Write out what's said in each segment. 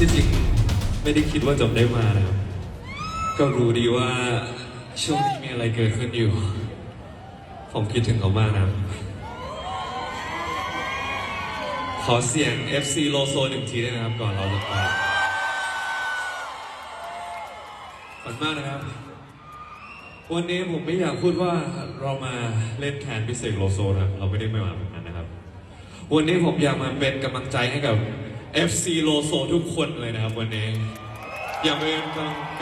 จริงๆไม่ได้คิดว่าจะได้มานะครับ ก็รู้ดีว่าช่วงนี้มีอะไรเกิดขึ้นอยู่ ผมคิดถึงเขามากนะขอเสียง FC โลโซหนึ่งทีได้นะครับ ก่อนเราจะไปขอบคุณมากนะครับ วันนี้ผมไม่อยากพูดว่าเรามาเล่นแทนพิเศษโลโซนะครับ เราไม่ได้ไม่มาแบบนั้นนะครับ วันนี้ผมอยากมาเป็นกำลังใจให้กับ FC โลโซทุกคนเลยนะครับวันนี้ อยากเป็น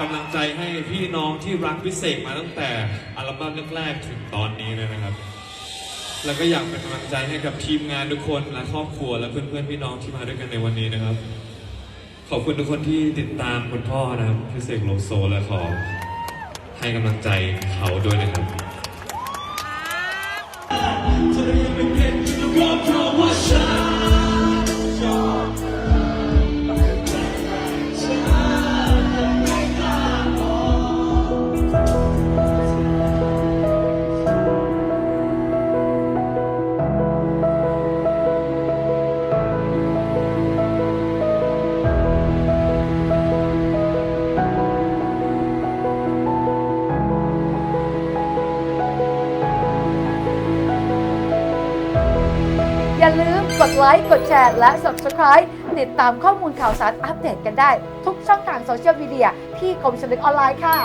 กำลังใจให้พี่น้องที่รักพิเศษมาตั้งแต่อัลบั้มแรกๆถึงตอนนี้เลยนะครับ แล้วก็อยากเป็นกำลังใจให้กับทีมงานทุกคนและครอบครัวและเพื่อนๆพี่น้องที่มาด้วยกันในวันนี้นะครับ ขอบคุณทุกคนที่ติดตามคุณพ่อนะครับพิเศษโลโซและขอให้กำลังใจเขาด้วยนะครับ ไลค์กดแชร์และ Subscribe ติดตามข้อมูลข่าวสารอัปเดตกันได้ ทุกช่องทางโซเชียลมีเดียที่กรมชลประทานออนไลน์ค่ะ